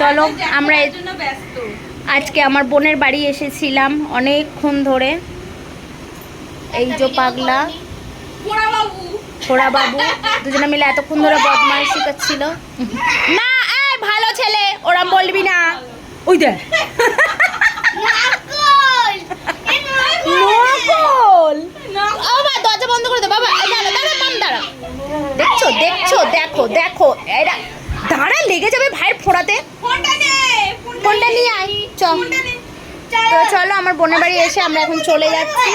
চলো আমরা এর জন্য ব্যস্ত। আজকে আমার বোনের বাড়ি এসেছিলাম অনেকক্ষণ ধরে। এই যে পাগলা। পোড়া বাবু দুজনে মিলে এতক্ষণ ধরে বদমাইশি করছিল। না এই ভালো ছেলে ওরা বলবি না। ওই দরজা বন্ধ করে দে বাবা দেখছ দেখছ দেখো দেখো এরা দাঁড়া লেগে যাবে ভাইয়ের ফোড়াতে। ফোনটা নিয়ে আয় চ তো চলো আমার বোনের বাড়ি এসে আমরা এখন চলে যাচ্ছি।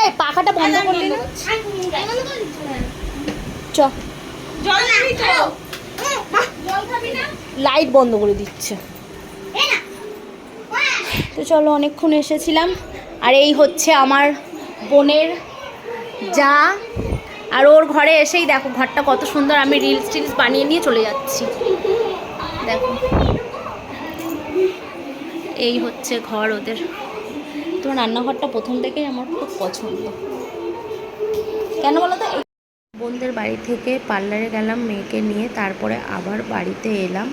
এই পাখাটা বন্ধ করলি না। চ। জল নিবি তো? জল খাবি না? লাইট বন্ধ করে দিচ্ছে। তো চলো অনেকক্ষণ এসেছিলাম। আর এই হচ্ছে আমার বোনের যা আর ওর ঘরে এসেই দেখো, ঘরটা কত সুন্দর। আমি রিলস টিলস বানিয়ে নিয়ে চলে যাচ্ছি। দেখো। এই হচ্ছে ঘর ওদের। তোমার রান্নাঘরটা প্রথম থেকেই আমার খুব পছন্দ। কেন বলো তো? বোনদের বাড়ি থেকে পার্লারে গেলাম, মেয়েকে নিয়ে, তারপরে আবার বাড়িতে এলাম।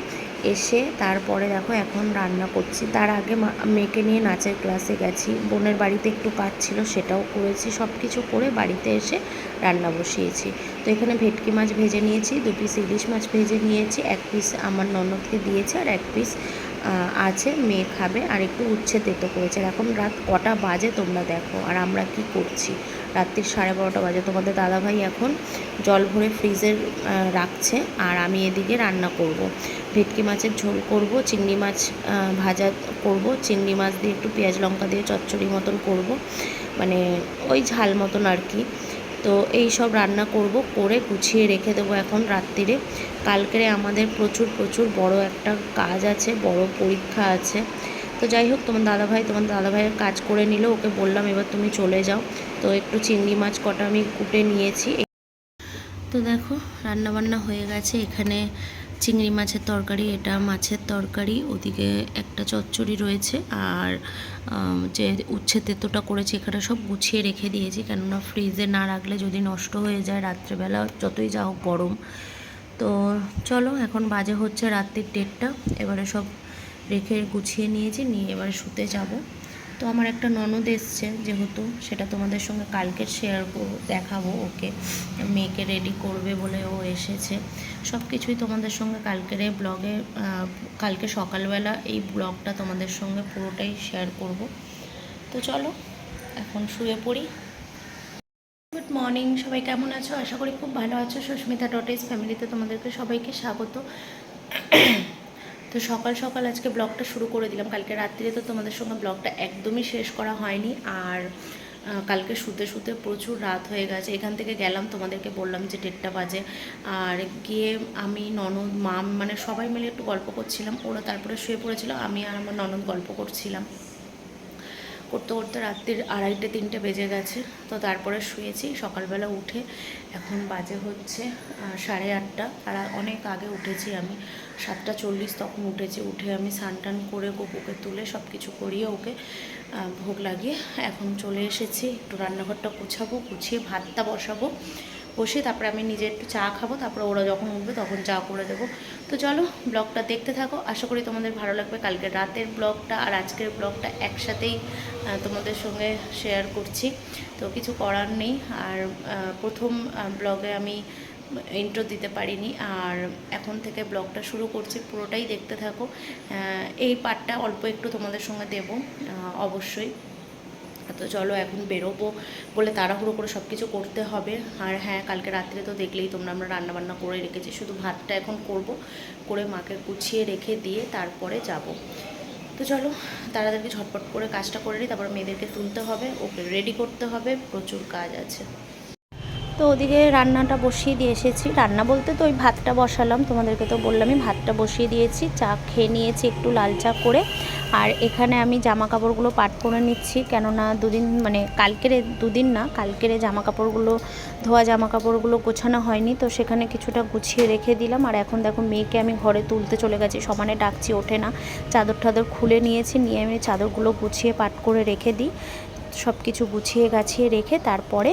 এসে তারপরে দেখো এখন রান্না করছি। তার আগে মেয়েকে নিয়ে নাচের ক্লাসে গেছি। বোনের বাড়িতে একটু কাজ ছিল, সেটাও করেছি। সব কিছু করে বাড়িতে এসে রান্না বসিয়েছি। তো এখানে ভেটকি মাছ ভেজে নিয়েছি, দু পিস ইলিশ মাছ ভেজে নিয়েছি, এক পিস আমার ননদকে দিয়েছি আর এক পিস আছে মেয়ে খাবে আর একটু উচ্ছে তেতো করেছে। আর এখন রাত কটা বাজে তোমরা দেখো আর আমরা কি করছি? রাত্রির সাড়ে বারোটা বাজে। তোমাদের দাদাভাই এখন জল ভরে ফ্রিজের আহ, রাখছে আর আমি এদিকে রান্না করব। ভেটকি মাছের ঝোল করব চিংড়ি মাছ ভাজা করব চিংড়ি মাছ দিয়ে একটু পেঁয়াজ লঙ্কা দিয়ে চচ্চড়ি মতন করব। মানে ওই ঝাল মতন আর কি। তো এই সব রান্না করব, করে গুছিয়ে রেখে দেবো এখন রাত্রিরে। কালকে আমাদের প্রচুর প্রচুর বড় একটা কাজ আছে, বড় পরীক্ষা আছে। তো যাই হোক, তোমার দাদাভাই, তোমার দাদাভাইয়ের কাজ করে নিল, ওকে বললাম এবার তুমি চলে যাও। তো একটু চিংড়ি মাছ কটা আমি কুটে নিয়েছি। তো দেখো রান্না বান্না হয়ে গেছে। এখানে চিংড়ি মাছের তরকারি, এটা মাছের তরকারি, ওদিকে একটা চচ্চড়ি রয়েছে আর যে উচ্ছে তেতোটা করেছি এখানে সব গুছিয়ে রেখে দিয়েছি কেননা ফ্রিজে না রাখলে যদি নষ্ট হয়ে যায় রাত্রেবেলা যতই যা হোক গরম। তো চলো, এখন বাজে হচ্ছে রাত্রির ডেটটা এবারে সব রেখে গুছিয়ে নিয়েছি, নিয়ে এবারে শুতে যাব। তো আমার একটা ননদ এসছে যেহেতু, সেটা তোমাদের সঙ্গে কালকে শেয়ার দেখাবো ওকে। মেয়েকে রেডি করবে বলে ও এসেছে। সব কিছুই তোমাদের সঙ্গে কালকের এই ব্লগে কালকে সকালবেলা এই ব্লগটা তোমাদের সঙ্গে পুরোটাই শেয়ার করব। তো চলো, এখন শুয়ে পড়ি। গুড মর্নিং সবাই কেমন আছো? আশা করি খুব ভালো আছো। সুস্মিতা ডটেস ফ্যামিলিতে তোমাদেরকে সবাইকে স্বাগত। তো সকাল সকাল আজকে ব্লগটা শুরু করে দিলাম। কালকে রাত্রিরে তো তোমাদের সঙ্গে ব্লগটা একদমই শেষ করা হয়নি। আর কালকে শুতে শুতে প্রচুর রাত হয়ে গেছে। এখান থেকে গেলাম, তোমাদেরকে বললাম যে দেড়টা বাজে। আর গিয়ে আমি, ননদ মাম মানে সবাই মিলে একটু গল্প করছিলাম। ওরা তারপরে শুয়ে পড়েছিল, আমি আর আমার ননদ গল্প করছিলাম। করতে করতে রাত্রির আড়াইটে, তিনটে বেজে গেছে। তো তারপরে শুয়েছি। সকালবেলা উঠে এখন বাজে হচ্ছে সাড়ে আটটা। আর অনেক আগে উঠেছি আমি। সাতটা চল্লিশ তখন উঠেছি। উঠে আমি স্নান টান করে গোপুকে তুলে সব কিছু করিয়ে ওকে ভোগ লাগিয়ে এখন চলে এসেছি। একটু রান্নাঘরটা গুছাবো, গুছিয়ে ভাতটা বসাবো। বসে তারপরে আমি নিজে একটু চা খাব, তারপরে ওরা যখন উঠবে তখন চা করে দেবো। তো চলো ব্লগটা দেখতে থাকো, আশা করি তোমাদের ভালো লাগবে। কালকে রাতের ব্লগটা আর আজকের ব্লগটা একসাথেই তোমাদের সঙ্গে শেয়ার করছি। তো কিছু করার নেই, আর প্রথম ব্লগে আমি ইন্ট্রো দিতে পারিনি, আর এখন থেকে ব্লগটা শুরু করছি, পুরোটাই দেখতে থাকো। এই পার্টটা অল্প একটু তোমাদের সঙ্গে দেবো অবশ্যই। তো, চলো এখন বেরোবো বলে তাড়াহুড়ো করে সব কিছু করতে হবে। আর হ্যাঁ কালকে রাত্রে তো দেখলেই তোমরা আমরা রান্নাবান্না করে রেখেছি, শুধু ভাতটা এখন করব, করে মাকে গুছিয়ে রেখে দিয়ে তারপরে যাব। তো চলো, তাড়াতাড়ি ঝটপট করে কাজটা করে নিই, তারপর মেয়েদেরকে তুলতে হবে, ওকে রেডি করতে হবে, প্রচুর কাজ আছে। তো ওদিকে রান্নাটা বসিয়ে দিয়ে এসেছি। রান্না বলতে তো ওই ভাতটা বসালাম, তোমাদেরকে তো বললামই ভাতটা বসিয়ে দিয়েছি, চা খেয়ে নিয়েছি একটু লাল চা করে। আর এখানে আমি জামা কাপড়গুলো পাট করে নিচ্ছি, কেননা দুদিন মানে কালকের দুদিন না, কালকের জামা কাপড়গুলো ধোয়া জামা কাপড়গুলো গোছানো হয়নি, তো সেখানে কিছুটা গুছিয়ে রেখে দিলাম। আর এখন দেখো মেয়েকে আমি ঘরে তুলতে চলে গেছি, সমানে ডাকছি, ওঠে না। চাদর টাদর খুলে নিয়েছি, নিয়ে আমি চাদরগুলো গুছিয়ে পাট করে রেখে দিই। সব কিছু গুছিয়ে গাছিয়ে রেখে তারপরে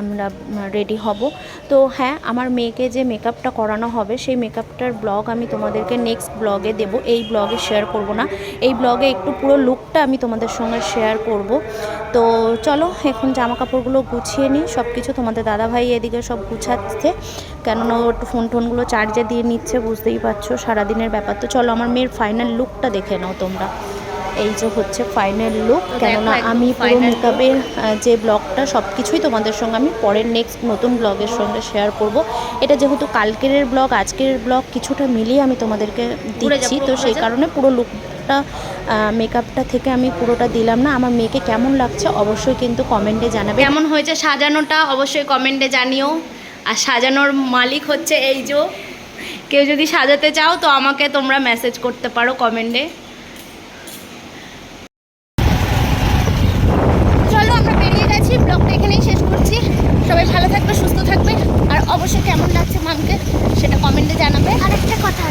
আমরা রেডি হব। তো হ্যাঁ আমার মেয়েকে যে মেকআপটা করানো হবে, সেই মেকআপটার ব্লগ আমি তোমাদেরকে নেক্সট ব্লগে দেব। এই ব্লগে শেয়ার করব না। এই ব্লগে একটু পুরো লুকটা আমি তোমাদের সঙ্গে শেয়ার করব। তো চলো, এখন জামা কাপড়গুলো গুছিয়ে নিই। সব কিছু তোমাদের দাদাভাই এদিকে সব গুছাচ্ছে। কেননা একটু ফোন টোনগুলো চার্জে দিয়ে নিচ্ছে, বুঝতেই পারছ, সারাদিনের ব্যাপার। তো চলো, আমার মেয়ের ফাইনাল লুকটা দেখে নাও তোমরা। এই যে হচ্ছে ফাইনাল লুক কেননা আমি পুরো মেকআপের যে ব্লগটা সব কিছুই তোমাদের সঙ্গে আমি পরের নেক্সট নতুন ব্লগের সঙ্গে শেয়ার করব। এটা যেহেতু কালকের ব্লগ আজকের ব্লগ কিছুটা মিলিয়ে আমি তোমাদেরকে দিচ্ছি তো সেই কারণে পুরো লুকটা মেকআপটা থেকে আমি পুরোটা দিলাম না। আমার মেয়েকে কেমন লাগছে অবশ্যই কিন্তু কমেন্টে জানাবে। কেমন হয়েছে সাজানোটা অবশ্যই কমেন্টে জানিও। আর সাজানোর মালিক হচ্ছে এই যে কেউ যদি সাজাতে চাও তো আমাকে তোমরা মেসেজ করতে পারো কমেন্টে চলো আমরা বেরিয়ে গেছি ব্লগটা এখানেই শেষ করছি সবাই ভালো থাকবে সুস্থ থাকবে আর অবশ্যই কেমন লাগছে মামকে সেটা কমেন্টে জানাবে আর একটা কথা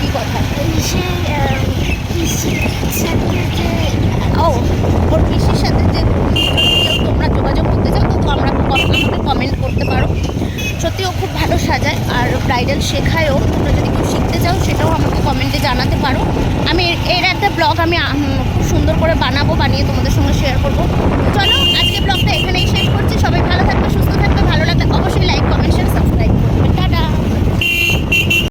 কি কথা এই যে আহ, পিসির সাথে যে ও ওর পিসির সাথে যে যদি কেউ তোমরা যোগাযোগ করতে চাও তো তোমরা ক- আমাকে কমেন্ট করতে পারো সত্যি ও খুব ভালো সাজায় আর ব্রাইডাল শেখায়ও তোমরা যদি কেউ শিখতে চাও সেটাও আমাকে কমেন্টে জানাতে পারো আমি এর- এর একটা ব্লগ আমি খুব সুন্দর করে বানাবো, বানিয়ে তোমাদের সঙ্গে শেয়ার করব। চলো, আজকে ব্লগটা এখানেই শেষ করছি। সবাই ভালো থাকবে, সুস্থ থাকবে, ভালো লাগলে অবশ্যই